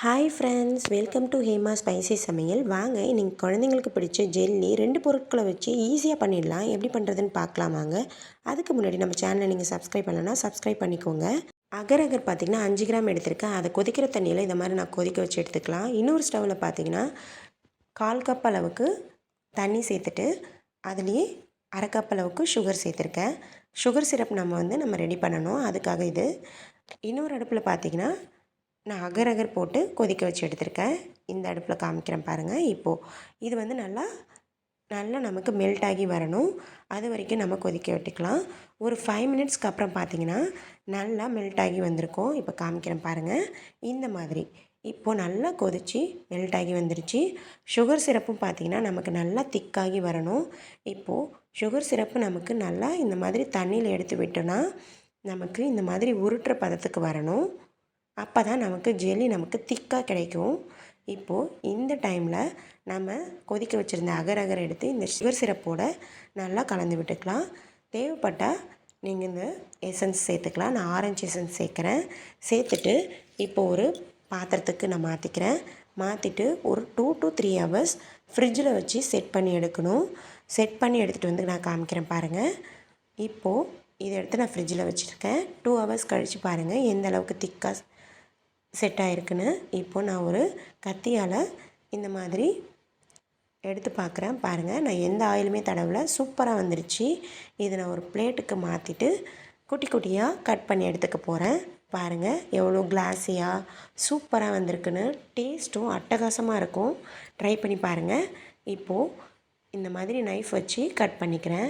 Hi friends welcome to Hema spicy சமையல். வாங்க இன்றைக்கி குழந்தைங்களுக்கு பிடிச்ச ஜெல்லி ரெண்டு பொருட்களை வச்சு ஈஸியாக பண்ணிடலாம். எப்படி பண்ணுறதுன்னு பார்க்கலாம் வாங்க. அதுக்கு முன்னாடி நம்ம சேனலை நீங்கள் சப்ஸ்கிரைப் பண்ணலன்னா சப்ஸ்கிரைப் பண்ணிக்கோங்க. அகர் அகர் பார்த்திங்கன்னா அஞ்சு கிராம் எடுத்திருக்கேன். அதை கொதிக்கிற தண்ணியில் இந்த மாதிரி நான் கொதிக்க வச்சு எடுத்துக்கலாம். இன்னொரு ஸ்டவ்வில் பார்த்தீங்கன்னா கால் கப் அளவுக்கு தண்ணி சேர்த்துட்டு அதுலேயே அரை கப் அளவுக்கு சுகர் சேர்த்துருக்கேன். சுகர் சிரப் நம்ம வந்து நம்ம ரெடி பண்ணணும். அதுக்காக இது. இன்னொரு அடுப்பில் பார்த்தீங்கன்னா நான் அகர் அகர் போட்டு கொதிக்க வச்சு எடுத்திருக்கேன். இந்த அடுப்பில் காமிக்கிறேன் பாருங்கள் இப்போது இது வந்து நல்லா நல்லா நமக்கு மெல்ட் ஆகி வரணும். அது வரைக்கும் நம்ம கொதிக்க விட்டுக்கலாம். ஒரு ஃபைவ் மினிட்ஸ்க்கு அப்புறம் பார்த்தீங்கன்னா நல்லா மெல்ட் ஆகி வந்திருக்கும். இப்போ காமிக்கிறேன் பாருங்கள் இந்த மாதிரி. இப்போது நல்லா கொதித்து மெல்ட் ஆகி வந்துருச்சு. சுகர் சிரப்பும் பார்த்திங்கன்னா நமக்கு நல்லா திக்காகி வரணும். இப்போது சுகர் சிரப்பு நமக்கு நல்லா இந்த மாதிரி தண்ணியில் எடுத்து விட்டோன்னா நமக்கு இந்த மாதிரி உருட்டுற பதத்துக்கு வரணும். அப்போ தான் நமக்கு ஜெல்லி நமக்கு திக்காக கிடைக்கும். இப்போது இந்த டைமில் நம்ம கொதிக்க வச்சுருந்த அகர் அகர் எடுத்து இந்த சுகர் சிரப்போடு நல்லா கலந்து விட்டுக்கலாம். தேவைப்பட்டால் நீங்கள் இந்த எசன்ஸ் சேர்த்துக்கலாம். நான் ஆரஞ்சு எசன்ஸ் சேர்க்குறேன். சேர்த்துட்டு இப்போது ஒரு பாத்திரத்துக்கு நான் மாற்றிக்கிறேன் மாற்றிட்டு ஒரு டூ டு த்ரீ ஹவர்ஸ் ஃப்ரிட்ஜில் வச்சு செட் பண்ணி எடுக்கணும். செட் பண்ணி எடுத்துகிட்டு வந்து நான் காமிக்கிறேன் பாருங்கள் இப்போது இதை எடுத்து நான் ஃப்ரிட்ஜில் வச்சுருக்கேன். டூ ஹவர்ஸ் கழித்து பாருங்கள் எந்த அளவுக்கு திக்காக செட் ஆகிருக்குன்னு இப்போ நான் ஒரு கத்தியால் இந்த மாதிரி எடுத்து பார்க்குறேன். பாருங்கள் நான் எந்த ஆயிலுமே தடவல. சூப்பராக வந்துருச்சு. இதை நான் ஒரு பிளேட்டுக்கு மாற்றிட்டு குட்டி குட்டியாக கட் பண்ணி எடுத்துக்க போகிறேன் பாருங்கள் எவ்வளோ கிளாஸியாக சூப்பராக வந்திருக்குன்னு. டேஸ்ட்டும் அட்டகாசமாக இருக்கும். ட்ரை பண்ணி பாருங்கள் இப்போது இந்த மாதிரி நைஃப் வச்சு கட் பண்ணிக்கிறேன்.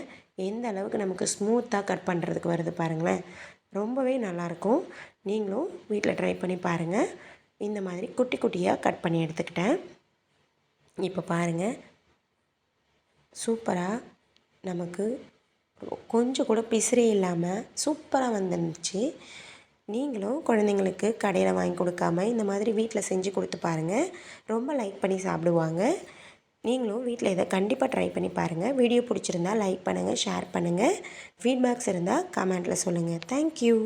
எந்த அளவுக்கு நமக்கு ஸ்மூத்தாக கட் பண்ணுறதுக்கு வருது பாருங்களேன். ரொம்பவே நல்லாயிருக்கும். நீங்களும் வீட்டில் ட்ரை பண்ணி பாருங்கள் இந்த மாதிரி குட்டி குட்டியாக கட் பண்ணி எடுத்துக்கிட்டேன். இப்போ பாருங்கள் சூப்பராக நமக்கு கொஞ்சம் கூட பிசிறே இல்லாமல் சூப்பராக வந்துருந்துச்சு. நீங்களும் குழந்தைங்களுக்கு கடையில் வாங்கி கொடுக்காம இந்த மாதிரி வீட்டில் செஞ்சு கொடுத்து பாருங்கள் ரொம்ப லைக் பண்ணி சாப்பிடுவாங்க. நீங்களும் வீட்டில் இதை கண்டிப்பாக ட்ரை பண்ணி பாருங்கள் வீடியோ பிடிச்சிருந்தா லைக் பண்ணுங்கள் ஷேர் பண்ணுங்கள் ஃபீட்பேக்ஸ் இருந்தால் கமெண்ட்டில் சொல்லுங்கள் தேங்க்யூ